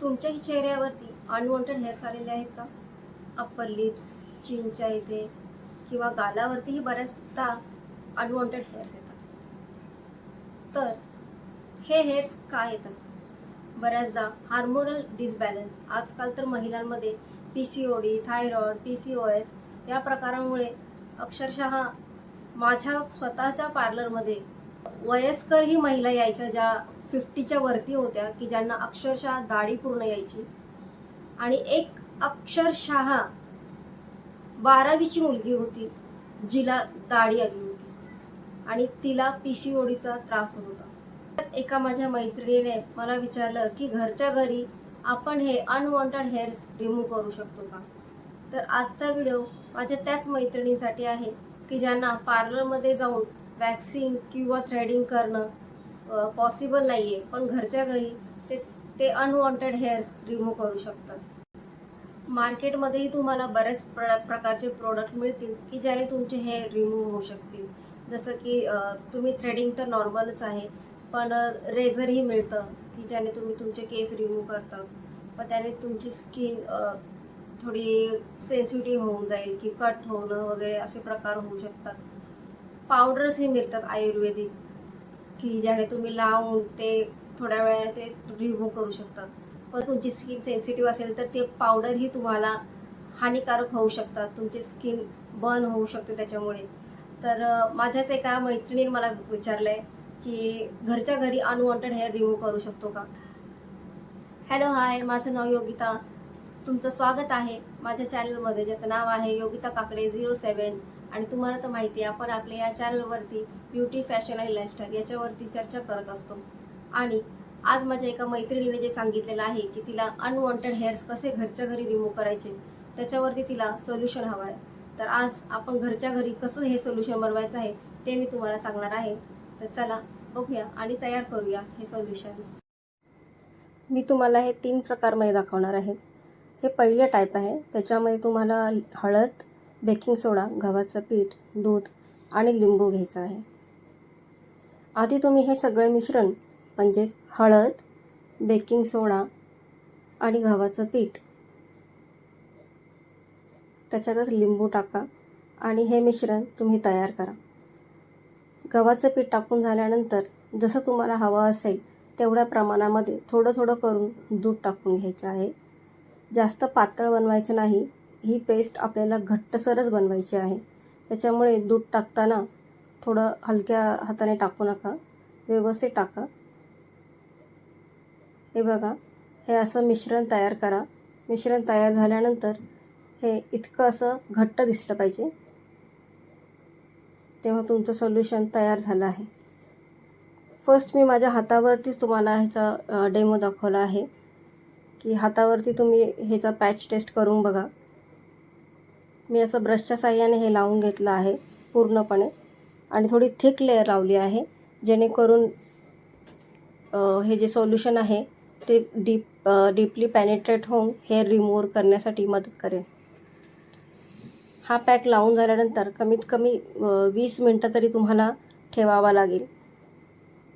तुमच्याही चेहऱ्यावरती unwanted hairs आलेले आहेत का? अप्पर लिप्स चिनच्या इथे किंवा गालावरतीही बऱ्याचदा अनवॉन्टेड हेअर्स येतात. तर हे हेअर्स का येतात? बऱ्याचदा हार्मोनल डिसबॅलन्स आजकाल तर महिलांमध्ये P C O D thyroid P C O S या प्रकारामुळे अक्षरशः माझ्या स्वतःच्या पार्लरमध्ये वयस्कर ही महिला यायच्या ज्या फिफ्टीच्या वरती होत्या की ज्यांना अक्षरशः दाढी पूर्ण यायची. आणि एक अक्षरशः बारावीची मुलगी होती जिला दाढी आली होती. आणि तिला पी सी ओडीचा त्रास होत होता. एका माझ्या मैत्रिणीने मला विचारलं की घरच्या घरी आपण हे अनवॉन्टेड हेअर्स रिमूव्ह करू शकतो का? तर आजचा व्हिडिओ माझ्या त्याच मैत्रिणीसाठी आहे की ज्यांना पार्लरमध्ये जाऊन वॅक्सिंग किंवा थ्रेडिंग करणं पॉसिबल नाही आहे पण घरच्या घरी ते ते अनवॉन्टेड हेअर्स रिमूव्ह करू शकतात. मार्केटमध्येही तुम्हाला बरेच प्र प्रकारचे प्रोडक्ट मिळतील की ज्याने तुमचे हेअर रिमूव्ह होऊ शकतील. जसं की तुम्ही थ्रेडिंग तर नॉर्मलच आहे पण रेझरही मिळतं की ज्याने तुम्ही तुमचे केस रिमूव्ह करता. पण त्याने तुमची स्किन थोडी सेन्सिटिव्ह होऊन जाईल की कट होणं वगैरे असे प्रकार होऊ शकतात. पावडर्सही मिळतात आयुर्वेदिक. की ज्याने तुम्ही लावून ते थोड्या वेळाने ते रिमूव्ह करू शकतात. पण तुमची स्किन सेन्सिटिव्ह असेल तर ते पावडरही तुम्हाला हानिकारक होऊ शकतात. तुमची स्किन बर्न होऊ शकते त्याच्यामुळे. तर माझ्याच एका मैत्रिणीने मला विचारलं आहे की घरच्या घरी अनवॉन्टेड हेअर रिमूव्ह करू शकतो का? हॅलो हाय माझं नाव योगिता. तुमचं स्वागत आहे माझ्या चॅनलमध्ये ज्याचं नाव आहे योगिता काकडे झिरो सेवन आणि तुम्हाला तर माहिती आहे आपण आपल्या या चॅनलवरती ब्युटी फॅशन आणि लाईफस्टाईल याच्यावरती चर्चा करत असतो. आणि आज माझ्या एका मैत्रिणीने जे सांगितलेलं आहे की तिला अनवॉन्टेड हेअर्स कसे घरच्या घरी रिमूव्ह करायचे त्याच्यावरती तिला सोल्युशन हवं आहे. तर आज आपण घरच्या घरी कसं हे सोल्युशन बनवायचं आहे ते मी तुम्हाला सांगणार आहे. तर चला बघूया आणि तयार करूया हे सोल्युशन मी तुम्हाला हे तीन प्रकारमध्ये दाखवणार आहेत हे पहिले टाईप आहे त्याच्यामध्ये तुम्हाला हळद बेकिंग सोडा गव्हाचं पीठ दूध आणि लिंबू घ्यायचं आहे. आधी तुम्ही हे सगळे मिश्रण म्हणजेच हळद बेकिंग सोडा आणि गव्हाचं पीठ त्याच्यातच लिंबू टाका आणि हे मिश्रण तुम्ही तयार करा. गव्हाचं पीठ टाकून झाल्यानंतर जसं तुम्हाला हवं असेल तेवढ्या प्रमाणामध्ये थोडं थोडं करून दूध टाकून घ्यायचं आहे. जास्त पातळ बनवायचं नाही. ही पेस्ट आपल्याला घट्टसरच बनवायची आहे. त्याच्यामुळे दूध टाकताना थोडं हलक्या हाताने टाकू नका. व्यवस्थित टाका. हे बघा हे असं मिश्रण तयार करा. मिश्रण तयार झाल्यानंतर हे इतकं असं घट्ट दिसलं पाहिजे. तेव्हा तुमचं सोल्युशन तयार झालं आहे. फर्स्ट मी माझ्या हातावरतीच तुम्हाला ह्याचा डेमो दाखवला आहे. की हातावरती तुम्ही ह्याचा पॅच टेस्ट करून बघा. मी असं ब्रशच्या साह्याने हे लावून घेतलं आहे पूर्णपणे. आणि थोडी थिक लेअर लावली आहे जेणेकरून हे जे सोल्युशन आहे ते डीप डीपली पॅनेट्रेट होऊन हेअर रिमूव्ह करण्यासाठी मदत करेल. हा पॅक लावून झाल्यानंतर कमीत कमी वीस मिनटं तरी तुम्हाला ठेवावा लागेल.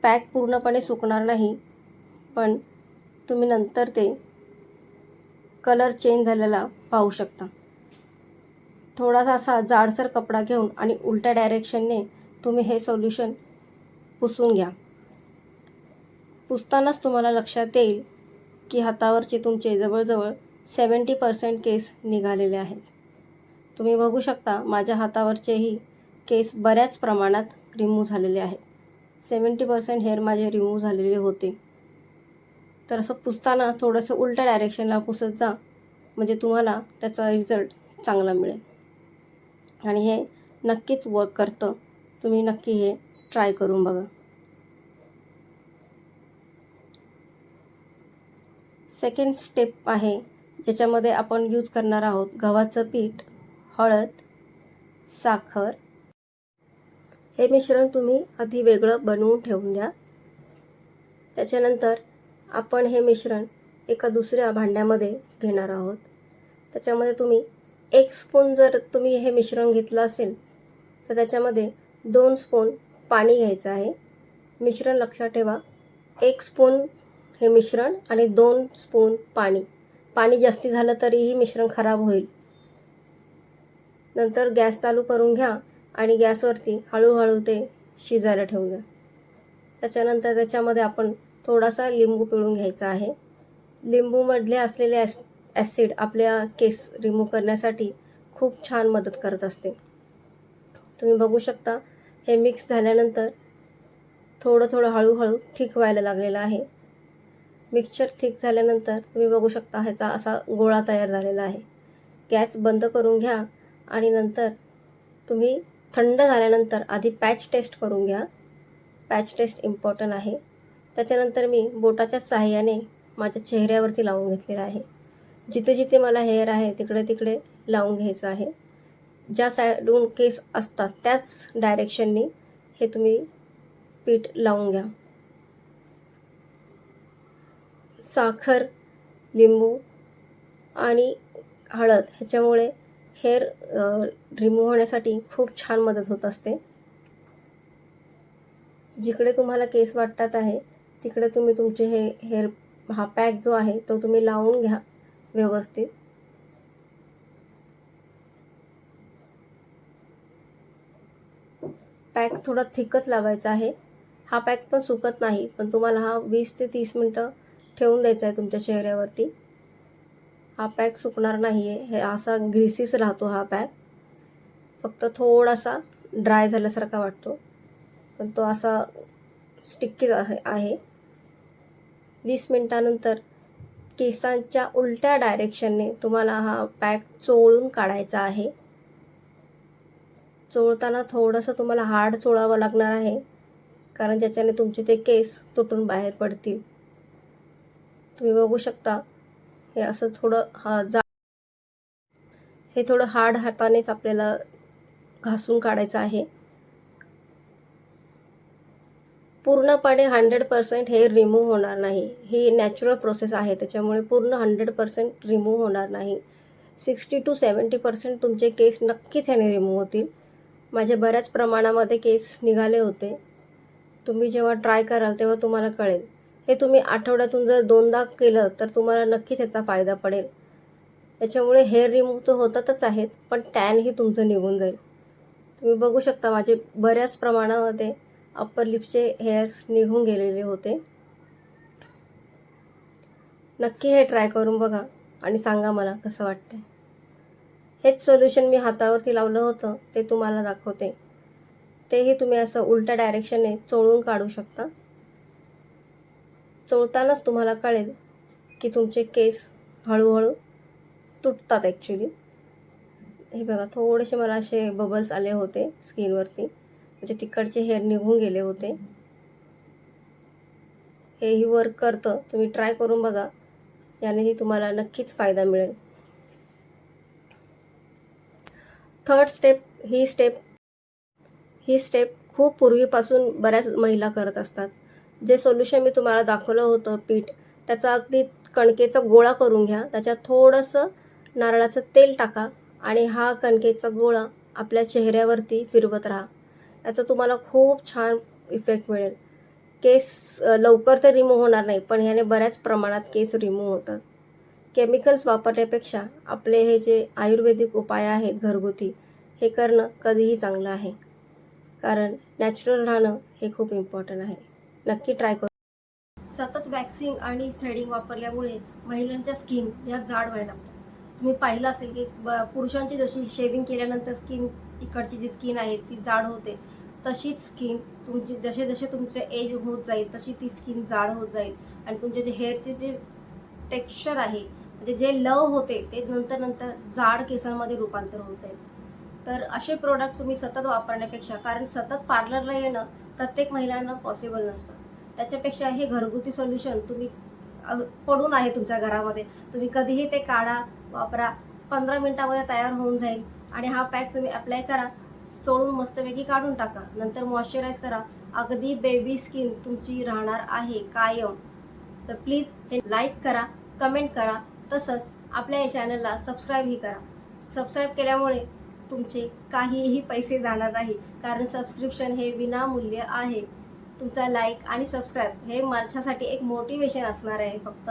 पॅक पूर्णपणे सुकणार नाही पण तुम्ही नंतर ते कलर चेंज झालेला पाहू शकता. थोडासा असा जाडसर कपडा घेऊन आणि उलट्या डायरेक्शनने तुम्ही हे सोल्युशन पुसून घ्या. पुसतानाच तुम्हाला लक्षात येईल की हातावरचे तुमचे जवळजवळ सेवन्टी पर्सेंट केस निघालेले आहेत. तुम्ही बघू शकता माझ्या हातावरचेही केस बऱ्याच प्रमाणात रिमूव्ह झालेले आहेत. सेवन्टी पर्सेंट हेअर माझे रिमूव्ह झालेले होते. तर असं पुसताना थोडंसं उलट्या डायरेक्शनला पुसत जा म्हणजे तुम्हाला त्याचा रिझल्ट चांगला मिळेल. आणि हे नक्कीच वर्क करतं. तुम्ही नक्की हे ट्राय करून बघा. सेकंड स्टेप आहे ज्याच्यामध्ये आपण यूज करणार आहोत गव्हाचं पीठ हळद साखर. हे मिश्रण तुम्ही आधी वेगळं बनवून ठेवून द्या. त्याच्यानंतर आपण हे मिश्रण एका दुसऱ्या भांड्यामध्ये घेणार आहोत. त्याच्यामध्ये तुम्ही एक स्पून जर तुम्ही हे मिश्रण घेतलं असेल तर त्याच्यामध्ये दोन स्पून पाणी घ्यायचं आहे. मिश्रण लक्षात ठेवा. एक स्पून हे मिश्रण आणि दोन स्पून पाणी. पाणी जास्ती झालं तरीही मिश्रण खराब होईल. नंतर गॅस चालू करून घ्या आणि गॅसवरती हळूहळू ते शिजायला ठेवून द्या. त्याच्यानंतर त्याच्यामध्ये आपण थोडासा लिंबू पिळून घ्यायचा आहे. लिंबूमधले असलेले ॲस ॲसिड आपल्या केस रिमूव्ह करण्यासाठी खूप छान मदत करत असते. तुम्ही बघू शकता हे मिक्स झाल्यानंतर थोडं थोडं हळूहळू थिक व्हायला लागलेलं आहे. मिक्सचर थिक झाल्यानंतर तुम्ही बघू शकता ह्याचा असा गोळा तयार झालेला आहे. गॅस बंद करून घ्या आणि नंतर तुम्ही थंड झाल्यानंतर आधी पॅच टेस्ट करून घ्या. पॅच टेस्ट इम्पॉर्टंट आहे. त्याच्यानंतर मी बोटाच्या सहाय्याने माझ्या चेहऱ्यावरती लावून घेतलेला आहे. जिथे जिथे मला हेअर आहे तिकडे तिकडे लावून घ्यायचं आहे. ज्या साईडून केस असतात त्याच डायरेक्शननी हे तुम्ही पीठ लावून घ्या. साखर लिंबू आणि हळद ह्याच्यामुळे हेअर रिमूव्ह होण्यासाठी खूप छान मदत होत असते. जिकडे तुम्हाला केस वाटतात आहे तिकडे तुम्ही तुमचे हे हेअर हा पॅक जो आहे तो तुम्ही लावून घ्या. व्यवस्थित. पॅक थोडा थिकच लावायचा आहे. हा पॅक पण सुकत नाही पण तुम्हाला हा वीस ते तीस मिनटं ठेवून द्यायचा आहे तुमच्या चेहऱ्यावरती. हा पॅक सुकणार नाही आहे हे असा ग्रीसीच राहतो हा पॅक. फक्त थोडासा ड्राय झाल्यासारखा वाटतो पण तो असा स्टिक्कीच आहे आहे. वीस मिनटानंतर केसांच्या उलट्या डायरेक्शनने तुम्हाला हा पॅक चोळून काढायचा आहे. चोळताना थोडंसं तुम्हाला हार्ड चोळावं लागणार आहे कारण ज्याच्याने तुमचे ते केस तुटून बाहेर पडतील. तुम्ही बघू शकता हे असं थोडं हा जा हे थोडं हार्ड हातानेच आपल्याला घासून काढायचं आहे. पूर्णपणे हंड्रेड पर्सेंट हेअर रिमूव्ह होणार नाही. ही नॅचरल प्रोसेस आहे. त्याच्यामुळे पूर्ण हंड्रेड पर्सेंट रिमूव्ह होणार नाही. सिक्स्टी टू सेवन्टी पर्सेंट तुमचे केस नक्कीच ह्याने रिमूव्ह होतील. माझे बऱ्याच प्रमाणामध्ये केस निघाले होते. तुम्ही जेव्हा ट्राय कराल तेव्हा तुम्हाला कळेल. हे तुम्ही आठवड्यातून जर दोनदा केलं तर तुम्हाला नक्कीच याचा फायदा पडेल. याच्यामुळे हेअर रिमूव्ह तर होतातच आहेत पण टॅनही तुमचं निघून जाईल. तुम्ही बघू शकता माझे बऱ्याच प्रमाणामध्ये अप्पर लिपचे हेअर्स निघून गेलेले होते. नक्की हे ट्राय करून बघा आणि सांगा मला कसं वाटतं हेच सोल्युशन मी हातावरती लावलं होतं ते तुम्हाला दाखवते. तेही तुम्ही असं उलट्या डायरेक्शनने चोळून काढू शकता. चोळतानाच तुम्हाला कळेल की तुमचे केस हळूहळू तुटतात ॲक्च्युली हे बघा थोडेसे मला असे बबल्स आले होते स्किनवरती म्हणजे तिकडचे हेअर निघून गेले होते. हेही वर्क करतं. तुम्ही ट्राय करून बघा. यानेही तुम्हाला नक्कीच फायदा मिळेल. थर्ड स्टेप ही स्टेप ही स्टेप खूप पूर्वीपासून बऱ्याच महिला करत असतात. जे सोल्युशन मी तुम्हाला दाखवलं होतं पीठ त्याचा अगदी कणकेचा गोळा करून घ्या. त्याच्यात थोडंसं नारळाचं तेल टाका आणि हा कणकेचा गोळा आपल्या चेहऱ्यावरती फिरवत राहा. याचा तुम्हाला खूप छान इफेक्ट मिळेल. केस लवकर तर रिमूव्ह होणार नाही पण ह्याने बऱ्याच प्रमाणात केस रिमूव्ह होतात. केमिकल्स वापरण्यापेक्षा आपले हे जे आयुर्वेदिक उपाय आहेत घरगुती हे करणं कधीही चांगलं आहे. कारण नॅचरल राहणं हे खूप इम्पॉर्टंट आहे. नक्की ट्राय करू. सतत वॅक्सिंग आणि थ्रेडिंग वापरल्यामुळे महिलांच्या स्किन या जाड व्हायला लागतात. तुम्ही पाहिलं असेल की पुरुषांची जशी शेविंग केल्यानंतर स्किन इकडची जी स्किन आहे ती जाड होते. तशीच स्किन तुमची जसे जसे तुमचे एज होत जाईल तशी ती स्किन जाड होत जाईल. आणि तुमचे जे हेअरचे जे टेक्स्चर आहे म्हणजे जे लव होते ते नंतर नंतर जाड केसांमध्ये रूपांतर होत जाईल. तर असे प्रोडक्ट तुम्ही सतत वापरण्यापेक्षा कारण सतत पार्लरला येणं प्रत्येक महिलांना पॉसिबल नसतं. त्याच्यापेक्षा हे घरगुती सोल्युशन तुम्ही पडून आहे तुमच्या घरामध्ये. तुम्ही कधीही ते काढा वापरा. पंधरा मिनटामध्ये तयार होऊन जाईल. आणि हा पॅक तुम्ही अप्लाय करा. चोळून मस्तपैकी काढून टाका. नंतर मॉइश्चराईज करा. अगदी बेबी स्किन तुमची राहणार आहे कायम. तर प्लीज हे लाईक करा कमेंट करा. तसंच आपल्या या चॅनलला सबस्क्राईबही करा. सबस्क्राईब केल्यामुळे तुमचे काहीही पैसे जाणार नाही कारण सबस्क्रिप्शन हे विनामूल्य आहे. तुमचा लाईक आणि सबस्क्राईब हे माझ्यासाठी एक मोटिवेशन असणार आहे फक्त.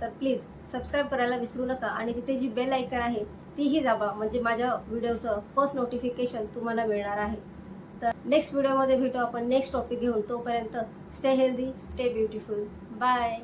तर प्लीज सबस्क्राईब करायला विसरू नका. आणि तिथे जी बेल आयकन आहे तीही दाबा. म्हणजे माझ्या व्हिडिओचं फर्स्ट नोटिफिकेशन तुम्हाला मिळणार आहे. तर नेक्स्ट व्हिडिओमध्ये भेटू आपण नेक्स्ट टॉपिक घेऊन. तोपर्यंत stay healthy stay beautiful bye